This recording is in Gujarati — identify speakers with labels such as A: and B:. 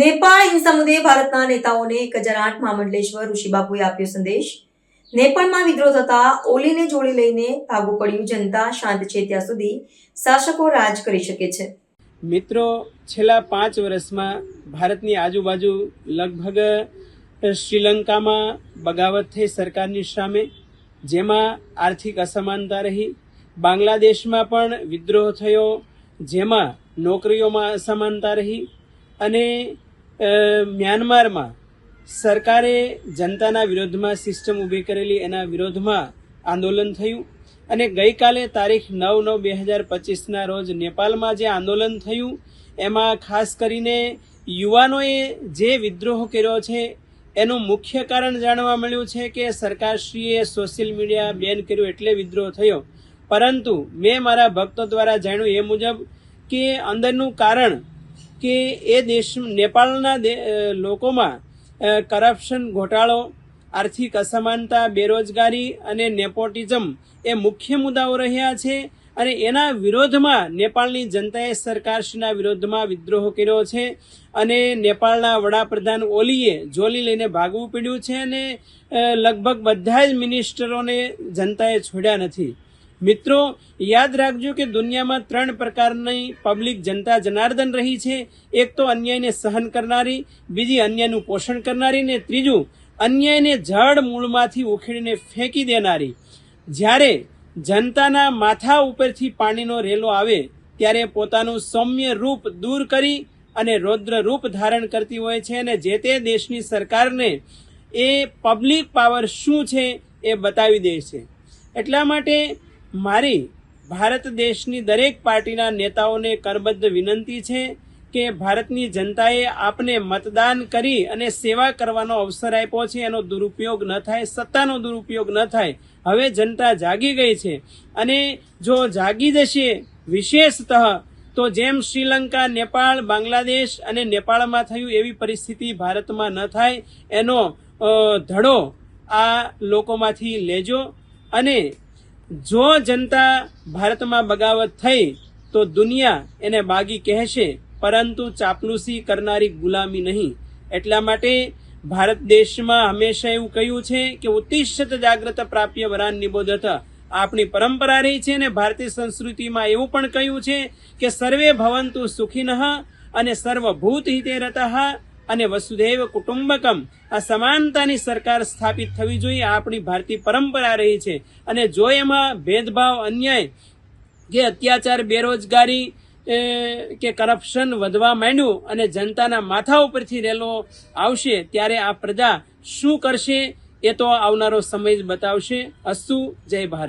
A: નેપાળ હિંસા મુદ્દે ભારતના નેતાઓને એક હજાર આઠ મહામંડલેશ્વર ઋષિબાપુએ આપ્યો સંદેશ. નેપાળમાં વિદ્રોહ થતા ઓલીને જોડી લઈને ભાગવું પડ્યું. જનતા શાંત છે ત્યાં સુધી શાસકો રાજ કરી શકે છે.
B: મિત્રો, છેલ્લા પાંચ વર્ષમાં ભારતની આજુબાજુ લગભગ શ્રીલંકામાં બગાવત થઈ સરકારની સામે, જેમાં આર્થિક અસમાનતા રહી. બાંગ્લાદેશમાં પણ વિદ્રોહ થયો, જેમાં નોકરીઓમાં અસમાનતા રહી અને મ્યાનમારમાં સરકારે જનતાના વિરોધમાં સિસ્ટમ ઊભી કરેલી, એના વિરોધમાં આંદોલન થયું. અને ગઈકાલે તારીખ નવ નવ બે હજાર પચીસના રોજ નેપાળમાં જે આંદોલન થયું, એમાં ખાસ કરીને યુવાનોએ જે વિદ્રોહ કર્યો છે, એનું મુખ્ય કારણ જાણવા મળ્યું છે કે સરકારશ્રીએ સોશિયલ મીડિયા બેન કર્યું એટલે વિદ્રોહ થયો. પરંતુ મેં મારા ભક્તો દ્વારા જાણ્યું એ મુજબ કે અંદરનું કારણ કે એ દેશ નેપાળના લોકોમાં કરપ્શન ઘોટાળો, આર્થિક અસમાનતા, બેરોજગારી અને નેપોટિઝમ એ મુખ્ય મુદ્દાઓ રહ્યા છે અને એના વિરોધમાં નેપાળની જનતાએ સરકારશ્રીના વિરોધમાં વિદ્રોહ કર્યો છે અને નેપાળના વડાપ્રધાન ઓલીએ જોલી લઈને ભાગવું પડ્યું છે અને લગભગ બધા જ મિનિસ્ટરોને જનતાએ છોડ્યા નથી. મિત્રો, યાદ રાખજો કે દુનિયામાં ત્રણ પ્રકારની પબ્લિક જનતા જનાર્દન રહી છે. એક તો અન્યાયને સહન કરનારી, બીજી અન્યાયનું પોષણ કરનારી ને ત્રીજું અન્યાયને જડ મૂળમાંથી ઉખેડીને ફેંકી દેનારી. જ્યારે જનતાના માથા ઉપરથી પાણીનો રેલો આવે, ત્યારે પોતાનું સૌમ્ય રૂપ દૂર કરી અને રૌદ્ર રૂપ ધારણ કરતી હોય છે અને જે તે દેશની સરકારને એ પબ્લિક પાવર શું છે એ બતાવી દે છે. એટલા માટે મારી ભારત દેશની દરેક પાર્ટીના નેતાઓને કરબદ્ધ વિનંતી છે કે ભારતની જનતાએ આપને મતદાન કરી અને સેવા કરવાનો અવસર આપ્યો છે. એનો દુરુપયોગ ન થાય, સત્તાનો દુરુપયોગ ન થાય. હવે જનતા જાગી ગઈ છે અને જો જાગી જશે વિશેષતઃ, તો જેમ શ્રીલંકા, નેપાળ, બાંગ્લાદેશ અને નેપાળમાં થયું એવી પરિસ્થિતિ ભારતમાં ન થાય, એનો ધડો આ લોકોમાંથી લેજો અને જો જનતા ભારતમાં બગાવત થઈ, તો દુનિયા એને બાગી કહેશે, પરંતુ ચાપલુસી કરનારી ગુલામી નહીં. એટલા માટે ભારત દેશમાં હંમેશા એવું કહ્યું છે કે ઉત્તિષ્ઠત જાગ્રત પ્રાપ્ય વરાન નિબોધત આપણી પરંપરા રહી છે અને ભારતીય સંસ્કૃતિમાં એવું પણ કહ્યું છે કે સર્વે ભવંતુ સુખીનઃ અને સર્વભૂત હિતે રતઃ અને વસુધૈવ કુટુંબકમ, આ સમાનતાની સરકાર સ્થાપિત થવી જોઈએ આપણી ભારતીય પરંપરા રહી છે. અને જો એમાં ભેદભાવ, અન્યાય કે અત્યાચાર, બેરોજગારી કે કરપ્શન વધવા માંડ્યું અને જનતાના માથા ઉપરથી રેલો આવશે, ત્યારે આ પ્રજા શું કરશે એ તો આવનારો સમય જ બતાવશે. અસ્તુ, જય ભારત.